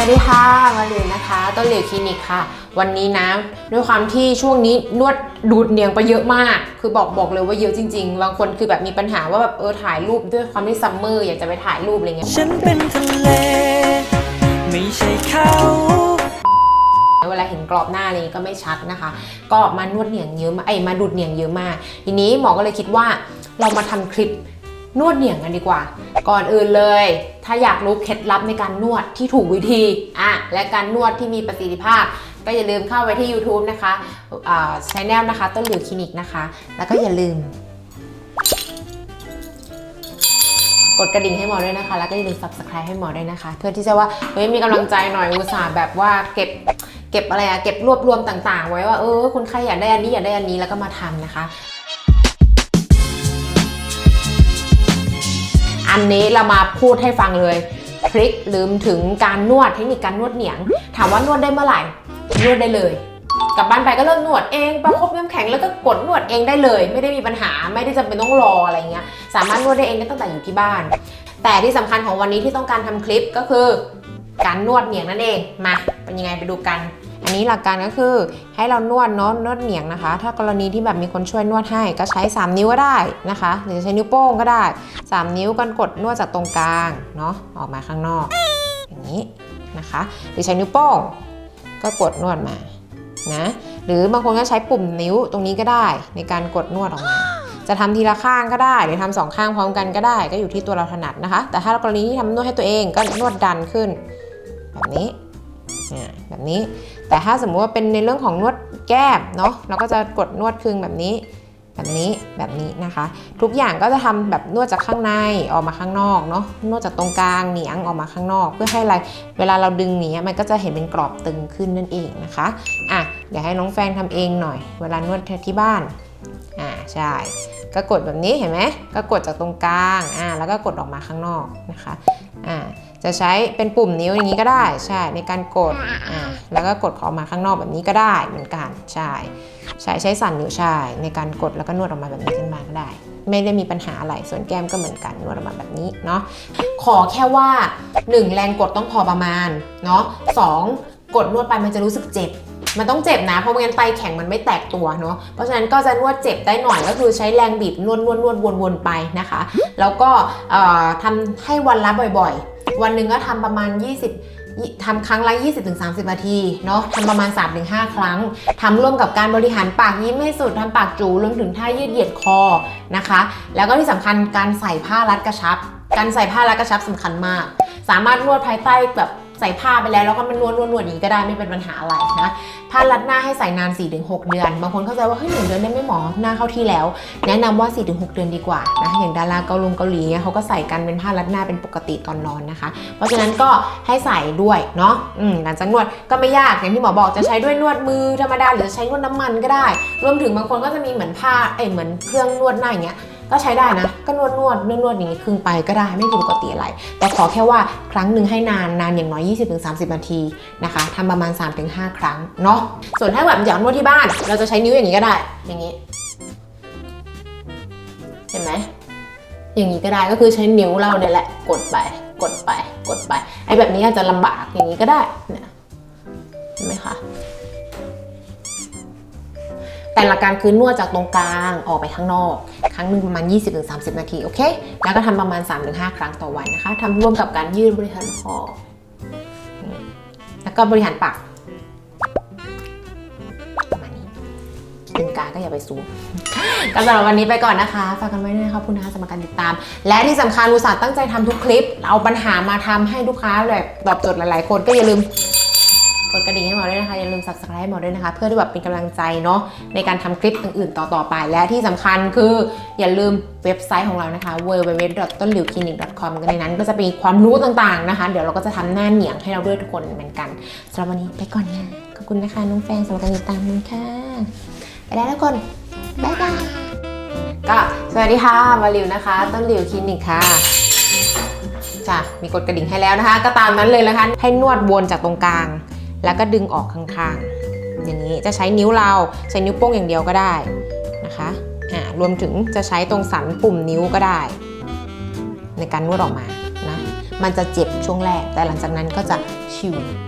วัสดีค่ะมาเลยนะคะต้นเหลวคลินิกค่ะ วันนี้นะ ด้วยความที่ช่วงนี้นวดดูดเนียงไปเยอะมาก คือบอกบอกเลยว่าเยอะจริงๆ บางคนคือแบบมีปัญหาว่าแบบเออถ่ายรูปด้วยความที่ซัมเมอร์อยากจะไปถ่ายรูปอะไรเงี้ย ฉันเป็นทะเลไม่ใช่เขาเวลาเห็นกรอบหน้าอะไรนี้ก็ไม่ชัดนะคะ ก็มานวดเนียงเยอะมาไอ้มาดูดเนียงเยอะมาก ทีนี้หมอก็เลยคิดว่าเรามาทำคลิป นวดเหนียงกันดีกว่า ก่อนอื่นเลย ถ้าอยากรู้เคล็ดลับในการนวดที่ถูกวิธีอะและการนวดที่มีประสิทธิภาพ ก็อย่าลืมเข้าไปที่ YouTube นะคะอ่าชแนลนะคะ ต้นหลิวคลินิกนะคะ แล้วก็อย่าลืม กดกระดิ่งให้หมอด้วยนะคะ แล้วก็อย่าลืม subscribe ให้หมอด้วยนะคะ เพื่อที่จะว่าเฮ้ยมีกำลังใจหน่อยอุตส่าห์แบบว่าเก็บเก็บอะไรอะเก็บรวบรวมต่าง ๆ ไว้ว่าเออคนไข้อยากได้อันนี้อยากได้อันนี้แล้วก็มาทำนะคะ อันนี้เรามาพูดให้ฟังเลยทริคลืมถึงการนวดเทคนิคการนวดเหนียง ถามว่านวดได้เมื่อไหร่ นวดได้เลยกลับบ้านไปก็เริ่มนวดเองประคบน้ำแข็งแล้วก็กดนวดเองได้เลย ไม่ได้มีปัญหาไม่ได้จำเป็นต้องรออะไรเงี้ยสามารถนวดได้เองได้ตั้งแต่อยู่ที่บ้าน แต่ที่สำคัญของวันนี้ที่ต้องการทำคลิปก็คือ การนวดเหนียงนั่นเองมาเป็นยังไงไปดูกัน อันนี้หลักการก็คือให้เรานวดเนาะนวดเหนียงนะคะ ถ้ากรณีที่แบบมีคนช่วยนวดให้ก็ใช้ 3 นิ้วก็ได้นะคะ หรือใช้นิ้วโป้งก็ได้ 3 นิ้วกันกดนวดจากตรงกลางเนาะออกมาข้างนอก อย่างนี้นะคะ หรือใช้นิ้วโป้งก็กดนวดมานะหรือบางคนก็ใช้ปุ่มนิ้วตรงนี้ก็ได้ในการกดนวดออกมา จะทำทีละข้างก็ได้หรือทำสองข้างพร้อมกันก็ได้ ก็อยู่ที่ตัวเราถนัดนะคะ แต่ถ้ากรณีที่ทำนวดให้ตัวเองก็นวดดันขึ้น แบบนี้อ่าแบบนี้ แต่ถ้าสมมุติว่าเป็นในเรื่องของนวดแก้มเนาะเราก็จะกดนวดคึงแบบนี้ แบบนี้แบบนี้นะคะ ทุกอย่างก็จะทำแบบนวดจากข้างในออกมาข้างนอกเนาะนวดจากตรงกลางเหนียงออกมาข้างนอก เพื่อให้อะไรเวลาเราดึงหนีมันก็จะเห็นเป็นกรอบตึงขึ้นนั่นเองนะคะอะเดี๋ยวให้น้องแฟนทำเองหน่อย เวลานวดที่บ้านอ่าใช่ก็กดแบบนี้เห็นไหมก็กดจากตรงกลางอ่าแล้วก็กดออกมาข้างนอกนะคะอ่า จะใช้เป็นปุ่มนิ้วอย่างนี้ก็ได้ใช่ในการกดอ่าแล้วก็กดออกมาข้างนอกแบบนี้ก็ได้เหมือนกันใช่ใช้ใช้สั่นนิ้วใช่ในการกดแล้วก็นวดออกมาแบบนี้ขึ้นมาก็ได้ ไม่ได้มีปัญหาอะไรส่วนแก้มก็เหมือนกันนวดออกมาแบบนี้เนาะขอแค่ว่า 1 แรงกดต้องพอประมาณเนาะสองกดนวดไปมันจะรู้สึกเจ็บมันต้องเจ็บนะ เพราะไม่งั้นไตแข็งมันไม่แตกตัวเนาะ เพราะฉะนั้นก็จะนวดเจ็บได้หน่อยก็คือใช้แรงบีบนวดนวดนวดวนๆไปนะคะ แล้วก็เอ่อทำให้วันละบ่อยๆ วันหนึ่งก็ทำประมาณ 20ทำครั้งละ 20-30 นาทีเนาะทำประมาณ 3-5 ครั้งทำร่วมกับการบริหารปากยิ้มให้สุดทำปากจูรวมถึงท่ายืดเหยียดคอนะคะ แล้วก็ที่สำคัญการใส่ผ้ารัดกระชับ การใส่ผ้ารัดกระชับสำคัญมาก สามารถนวดภายใต้แบบ ใส่ผ้าไปแล้วแล้วก็มันนวดนวดนวดอย่างนี้ก็ได้ไม่เป็นปัญหาอะไรนะผ้ารัดหน้าให้ใส่นาน 4-6 เดือน บางคนเข้าใจว่าเฮ้ยหนึ่งเดือนได้ไม่หมอหน้าเข้าที่แล้ว แนะนำว่า 4-6 เดือนดีกว่านะอย่างดาราเกาลงเกาหลีเขาก็ใส่กันเป็นผ้ารัดหน้าเป็นปกติตอนนอนนะคะ เพราะฉะนั้นก็ให้ใส่ด้วยเนาะหลังจากนวดก็ไม่ยากอย่างที่หมอบอกจะใช้ด้วยนวดมือธรรมดาหรือใช้นวดน้ำมันก็ได้ รวมถึงบางคนก็จะมีเหมือนผ้าเอ้เหมือนเครื่องนวดหน้าอย่างเงี้ย ก็ใช้ได้นะ ก็นวดนวดนวดนวดอย่างนี้ครึ่งไปก็ได้ไม่ผิดปกติอะไร แต่ขอแค่ว่าครั้งหนึ่งให้นานนานอย่างน้อย 20-30 นาทีนะคะทำประมาณ 3-5 ครั้งเนาะส่วนถ้าแบบอยากนวดที่บ้าน เราจะใช้นิ้วอย่างนี้ก็ได้ อย่างนี้ เห็นไหมอย่างนี้ก็ได้ก็คือใช้นิ้วเราเนี่ยแหละกดไป กดไป กดไปไอ้แบบนี้อาจจะลำบากอย่างนี้ก็ได้เนี่ยเห็นไหมคะ แต่หลักการคือนวดจากตรงกลางออกไปข้างนอก ครั้งหนึ่งประมาณ 20-30 นาที โอเค แล้วก็ทำประมาณ 3-5 ครั้งต่อวันนะคะทำร่วมกับการยืดบริหารคอแล้วก็บริหารปากประมาณนี้ตึงกาก็อย่าไปซูมก็สำหรับวันนี้ไปก่อนนะคะ ฝากกันไว้ด้วยนะคะขอบคุณนะคะสำหรับการติดตาม และที่สำคัญอุตส่าห์ตั้งใจทำทุกคลิป เอาปัญหามาทำให้ลูกค้าแบบตอบโจทย์หลายๆ คนก็อย่าลืม กดกระดิ่งให้หมอด้วยนะคะ อย่าลืม subscribe ให้หมอด้วยนะคะ เพื่อที่แบบเป็นกำลังใจเนาะในการทำคลิปอื่นๆ ต่อๆไป และที่สำคัญคืออย่าลืมเว็บไซต์ของเรานะคะ w w w t o n l i u c l i n i c c o m ในนั้นก็จะมีความรู้ต่างๆนะคะ เดี๋ยวเราก็จะทำหน้าเหนียงให้เราด้วยทุกคนเหมือนกันสำหรับวันนี้ไปก่อนนะขอบคุณนะคะน้องแฟนสำหรับการติดตามมึงค่ะไปแล้วทุกคนบ๊ายบายก็สวัสดีค่ะมาริวนะคะ ต้นหลิวคลินิกค่ะจ้ะมีกดกระดิ่งให้แล้วนะคะ ก็ตามนั้นเลยนะคะให้นวดวนจากตรงกลาง แล้วก็ดึงออกข้างๆ อย่างนี้จะใช้นิ้วเราใช้นิ้วโป้งอย่างเดียวก็ได้นะคะอ่ารวมถึงจะใช้ตรงสันปุ่มนิ้วก็ได้ ในการนวดออกมานะมันจะเจ็บช่วงแรก แต่หลังจากนั้นก็จะชิว